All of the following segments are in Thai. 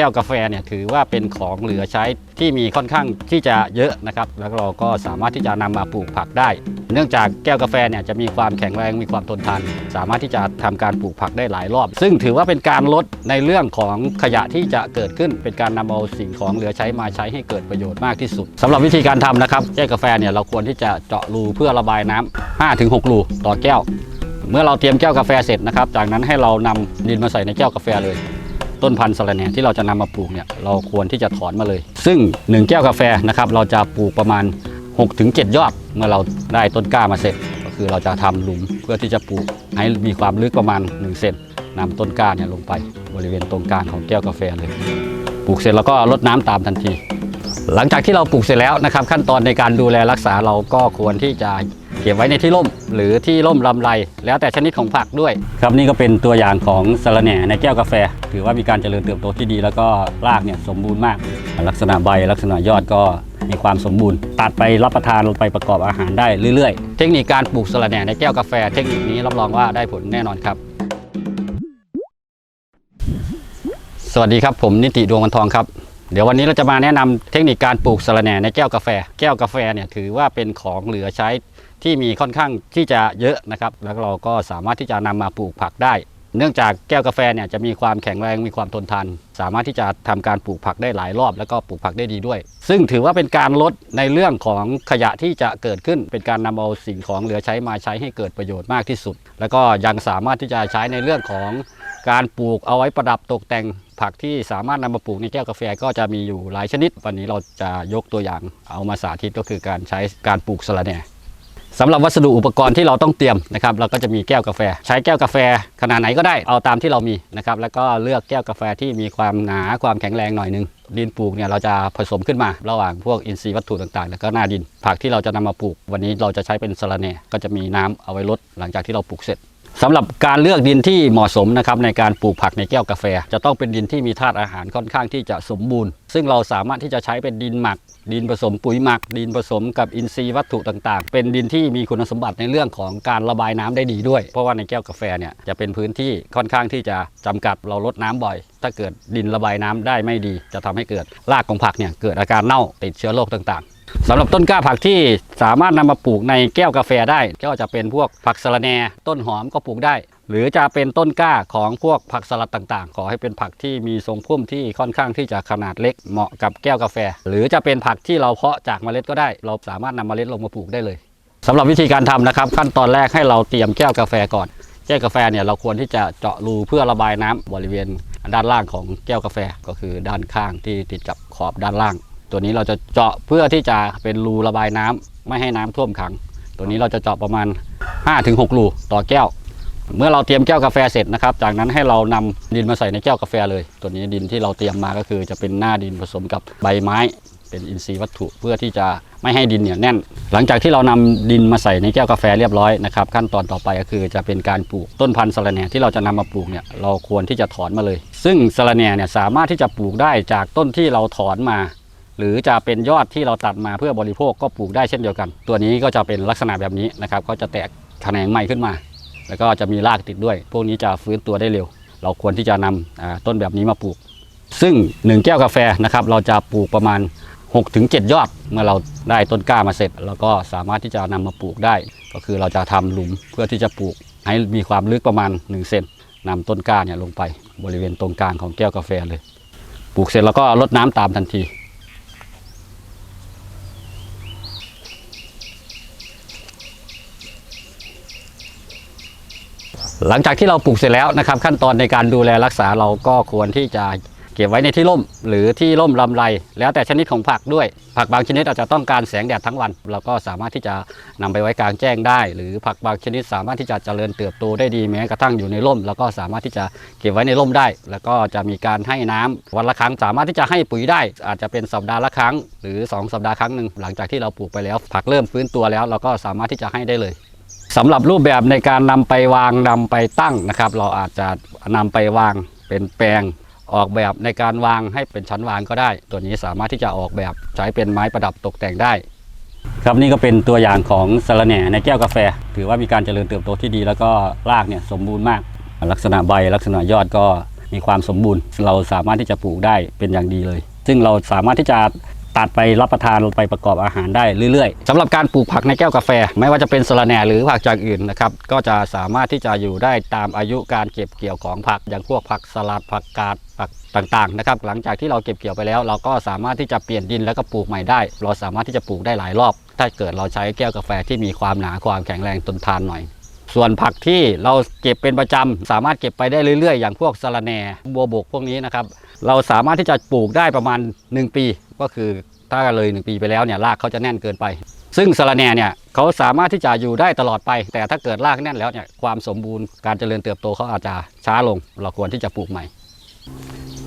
แก้วกาแฟเนี่ยถือว่าเป็นของเหลือใช้ที่มีค่อนข้างที่จะเยอะนะครับ แล้วเราก็สามารถที่จะนำมาปลูกผักได้ เนื่องจากแก้วกาแฟเนี่ยจะมีความแข็งแรงมีความทนทานสามารถที่จะทำการปลูกผักได้หลายรอบ ซึ่งถือว่าเป็นการลดในเรื่องของขยะที่จะเกิดขึ้น เป็นการนำเอาสิ่งของเหลือใช้มาใช้ให้เกิดประโยชน์มากที่สุดสำหรับวิธีการทำนะครับแก้วกาแฟเนี่ยเราควรที่จะเจาะรูเพื่อระบายน้ำ5-6 รูต่อแก้ว เมื่อเราเตรียมแก้วกาแฟเสร็จนะครับ จากนั้นให้เรานำดินมาใส่ในแก้วกาแฟเลย ต้นพันธุ์สะระแหน่ที่เราจะนำมาปลูกเนี่ยเราควรที่จะถอนมาเลย ซึ่ง 1 แก้วกาแฟนะครับเราจะปลูกประมาณ 6-7 ยอดเมื่อเราได้ต้นกล้ามาเสร็จ ก็คือเราจะทำหลุมเพื่อที่จะปลูกให้มีความลึกประมาณ1เซนนำต้นกล้าเนี่ยลงไปบริเวณตรงกลางของแก้วกาแฟเลย ปลูกเสร็จแล้วก็รดน้ำตามทันที หลังจากที่เราปลูกเสร็จแล้วนะครับ ขั้นตอนในการดูแลรักษาเราก็ควรที่จะ เก็บไว้ในที่ร่ม หรือที่ร่มลำไร แล้วแต่ชนิดของผักด้วย ครับนี่ก็เป็นตัวอย่างของสะระแหน่ในแก้วกาแฟ ถือว่ามีการเจริญเติบโตที่ดี แล้วก็รากเนี่ยสมบูรณ์มาก ลักษณะใบลักษณะยอดก็มีความสมบูรณ์ตัดไปรับประทานไปประกอบอาหารได้เรื่อยๆ เทคนิคการปลูกสะระแหน่ในแก้วกาแฟ เทคนิคนี้รับรองว่าได้ผลแน่นอนครับ สวัสดีครับผมนิติดวงวันทองครับเดี๋ยววันนี้เราจะมาแนะนำเทคนิคการปลูกสะระแหน่ในแก้วกาแฟ แก้วกาแฟเนี่ยถือว่าเป็นของเหลือใช้ ที่มีค่อนข้างที่จะเยอะนะครับ แล้วเราก็สามารถที่จะนำมาปลูกผักได้ เนื่องจากแก้วกาแฟเนี่ยจะมีความแข็งแรงมีความทนทาน สามารถที่จะทำการปลูกผักได้หลายรอบ แล้วก็ปลูกผักได้ดีด้วย ซึ่งถือว่าเป็นการลดในเรื่องของขยะที่จะเกิดขึ้น เป็นการนำเอาสิ่งของเหลือใช้มาใช้ให้เกิดประโยชน์มากที่สุด แล้วก็ยังสามารถที่จะใช้ในเรื่องของการปลูกเอาไว้ประดับตกแต่งผักที่สามารถนำมาปลูกในแก้วกาแฟก็จะมีอยู่หลายชนิด วันนี้เราจะยกตัวอย่างเอามาสาธิตก็คือการใช้การปลูกสะระแหน่ สำหรับวัสดุอุปกรณ์ที่เราต้องเตรียมนะครับเราก็จะมีแก้วกาแฟ ใช้แก้วกาแฟขนาดไหนก็ได้เอาตามที่เรามีนะครับแล้วก็เลือกแก้วกาแฟที่มีความหนาความแข็งแรงหน่อยหนึงดินปลูกเนี่ยเราจะผสมขึ้นมาระหว่างพวกอินทรีย์วัตถุต่างๆ แล้วก็หน้าดิน ผักที่เราจะนำมาปลูก วันนี้เราจะใช้เป็นสะระแหน่ก็จะมีน้ำเอาไว้ลดหลังจากที่เราปลูกเสร็จ สำหรับการเลือกดินที่เหมาะสมนะครับในการปลูกผักในแก้วกาแฟ จะต้องเป็นดินที่มีธาตุอาหารค่อนข้างที่จะสมบูรณ์ ซึ่งเราสามารถที่จะใช้เป็นดินหมัก ดินผสมปุ๋ยหมัก ดินผสมกับอินทรีย์วัตถุต่างๆ เป็นดินที่มีคุณสมบัติในเรื่องของการระบายน้ำได้ดีด้วย เพราะว่าในแก้วกาแฟเนี่ยจะเป็นพื้นที่ค่อนข้างที่จะจำกัดเราลดน้ำบ่อย ถ้าเกิดดินระบายน้ำได้ไม่ดี จะทำให้เกิดรากของผักเนี่ยเกิดอาการเน่าติดเชื้อโรคต่างๆ สำหรับต้นกล้าผักที่สามารถนำมาปลูกในแก้วกาแฟได้ ก็จะเป็นพวกผักสะระแหน่ต้นหอมก็ปลูกได้ หรือจะเป็นต้นกล้าของพวกผักสลัดต่างๆ ขอให้เป็นผักที่มีทรงพุ่มที่ค่อนข้างที่จะขนาดเล็กเหมาะกับแก้วกาแฟ หรือจะเป็นผักที่เราเพาะจากเมล็ดก็ได้ เราสามารถนำเมล็ดลงมาปลูกได้เลยสำหรับวิธีการทำนะครับ ขั้นตอนแรกให้เราเตรียมแก้วกาแฟก่อน แก้วกาแฟเนี่ยเราควรที่จะเจาะรูเพื่อระบายน้ำบริเวณด้านล่างของแก้วกาแฟก็คือด้านข้างที่ติดกับขอบด้านล่าง ตัวนี้เราจะเจาะเพื่อที่จะเป็นรูระบายน้ำไม่ให้น้ำท่วมขัง ตัวนี้เราจะเจาะประมาณ 5-6 รูต่อแก้ว เมื่อเราเตรียมแก้วกาแฟเสร็จนะครับ จากนั้นให้เรานำดินมาใส่ในแก้วกาแฟเลย ตัวนี้ดินที่เราเตรียมมาก็คือจะเป็นหน้าดินผสมกับใบไม้ เป็นอินทรีย์วัตถุเพื่อที่จะไม่ให้ดินเหนียวแน่น หลังจากที่เรานำดินมาใส่ในแก้วกาแฟเรียบร้อยนะครับขั้นตอนต่อไปก็คือจะเป็นการปลูกต้นพันธุ์สะระแหน่ที่เราจะนำมาปลูกเนี่ยเราควรที่จะถอนมาเลย ซึ่งสะระแหน่เนี่ยสามารถที่จะปลูกได้จากต้นที่เราถอนมา หรือจะเป็นยอดที่เราตัดมาเพื่อบริโภคก็ปลูกได้เช่นเดียวกัน ตัวนี้ก็จะเป็นลักษณะแบบนี้นะครับก็จะแตกแขนงใหม่ขึ้นมา แล้วก็จะมีรากติดด้วย พวกนี้จะฟื้นตัวได้เร็ว เราควรที่จะนำอ่าต้นแบบนี้มาปลูก ซึ่ง 1 แก้วกาแฟนะครับเราจะปลูกประมาณ 6-7 ยอด เมื่อเราได้ต้นกล้ามาเสร็จแล้วก็สามารถที่จะนำมาปลูกได้ ก็คือเราจะทำหลุมเพื่อที่จะปลูกให้มีความลึกประมาณ1เซนนำต้นกล้าเนี่ยลงไปบริเวณตรงกลางของแก้วกาแฟเลย ปลูกเสร็จแล้วก็รดน้ำตามทันที หลังจากที่เราปลูกเสร็จแล้วนะครับขั้นตอนในการดูแลรักษาเราก็ควรที่จะเก็บไว้ในที่ร่ม หรือที่ร่มลำไร แล้วแต่ชนิดของผักด้วย ผักบางชนิดอาจจะต้องการแสงแดดทั้งวัน เราก็สามารถที่จะนำไปไว้กลางแจ้งได้ หรือผักบางชนิดสามารถที่จะเจริญเติบโตได้ดีแม้กระทั่งอยู่ในร่ม แล้วก็สามารถที่จะเก็บไว้ในร่มได้ แล้วก็จะมีการให้น้ำวันละครั้งสามารถที่จะให้ปุ๋ยได้ อาจจะเป็นสัปดาห์ละครั้ง หรือสองสัปดาห์ครั้งหนึ่งหลังจากที่เราปลูกไปแล้ว ผักเริ่มฟื้นตัวแล้ว เราก็สามารถที่จะให้ได้เลย สำหรับรูปแบบในการนำไปวางนำไปตั้งนะครับ เราอาจจะนำไปวางเป็นแปลงออกแบบในการวางให้เป็นชั้นวางก็ได้ ตัวนี้สามารถที่จะออกแบบใช้เป็นไม้ประดับตกแต่งได้ ครับนี่ก็เป็นตัวอย่างของสะระแหน่ในแก้วกาแฟ ถือว่ามีการเจริญเติบโตที่ดี แล้วก็รากเนี่ยสมบูรณ์มาก ลักษณะใบลักษณะยอดก็มีความสมบูรณ์ เราสามารถที่จะปลูกได้เป็นอย่างดีเลย ซึ่งเราสามารถที่จะ ตัดไปรับประทานไปประกอบอาหารได้เรื่อยๆสำหรับการปลูกผักในแก้วกาแฟ ไม่ว่าจะเป็นสะระแหน่หรือผักจากอื่นนะครับก็จะสามารถที่จะอยู่ได้ตามอายุการเก็บเกี่ยวของผัก อย่างพวกผักสลัดผักกาดผักต่างๆนะครับหลังจากที่เราเก็บเกี่ยวไปแล้ว เราก็สามารถที่จะเปลี่ยนดินแล้วก็ปลูกใหม่ได้ เราสามารถที่จะปลูกได้หลายรอบ ถ้าเกิดเราใช้แก้วกาแฟที่มีความหนาความแข็งแรงทนทานหน่อยส่วนผักที่เราเก็บเป็นประจำสามารถเก็บไปได้เรื่อยๆ อย่างพวกสะระแหน่บัวบกพวกนี้นะครับ เราสามารถที่จะปลูกได้ประมาณ 1 ปี ก็คือ ถ้าเลย 1 ปีไปแล้วเนี่ยรากเขาจะแน่นเกินไป ซึ่งสะระแหน่เนี่ยเขาสามารถที่จะอยู่ได้ตลอดไป แต่ถ้าเกิดรากแน่นแล้วเนี่ยความสมบูรณ์การเจริญเติบโตเขาอาจจะช้าลง เราควรที่จะปลูกใหม่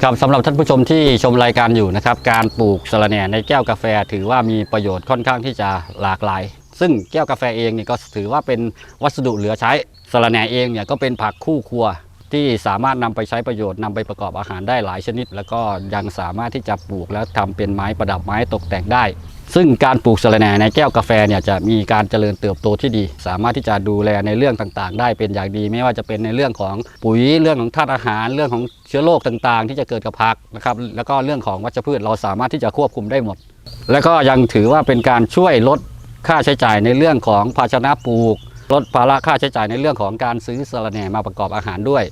ครับสำหรับท่านผู้ชมที่ชมรายการอยู่นะครับการปลูกสะระแหน่ในแก้วกาแฟ ถือว่ามีประโยชน์ค่อนข้างที่จะหลากหลาย ซึ่งแก้วกาแฟเองเนี่ยก็ถือว่าเป็นวัสดุเหลือใช้สะระแหน่เองเนี่ยก็เป็นผักคู่ครัว ที่สามารถนำไปใช้ประโยชน์นำไปประกอบอาหารได้หลายชนิด แล้วก็ยังสามารถที่จะปลูกแล้วทำเป็นไม้ประดับไม้ตกแต่งได้ ซึ่งการปลูกสะระแหน่ในแก้วกาแฟเนี่ยจะมีการเจริญเติบโตที่ดี สามารถที่จะดูแลในเรื่องต่างๆ ได้เป็นอย่างดี ไม่ว่าจะเป็นในเรื่องของปุ๋ยเรื่องของธาตุอาหาร เรื่องของเชื้อโรคต่างๆ ที่จะเกิดกับผักนะครับแล้วก็เรื่องของวัชพืชเราสามารถที่จะควบคุมได้หมด แล้วก็ยังถือว่าเป็นการช่วยลดค่าใช้จ่ายในเรื่องของภาชนะปลูกลดภาระค่าใช้จ่ายในเรื่องของการซื้อสะระแหน่มาประกอบอาหารด้วย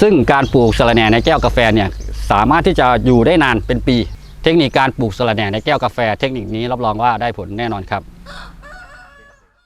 ซึ่งการปลูกสะระแหน่ในแก้วกาแฟเนี่ยสามารถที่จะอยู่ได้นานเป็นปี เทคนิคการปลูกสะระแหน่ในแก้วกาแฟ เทคนิคนี้รับรองว่าได้ผลแน่นอนครับ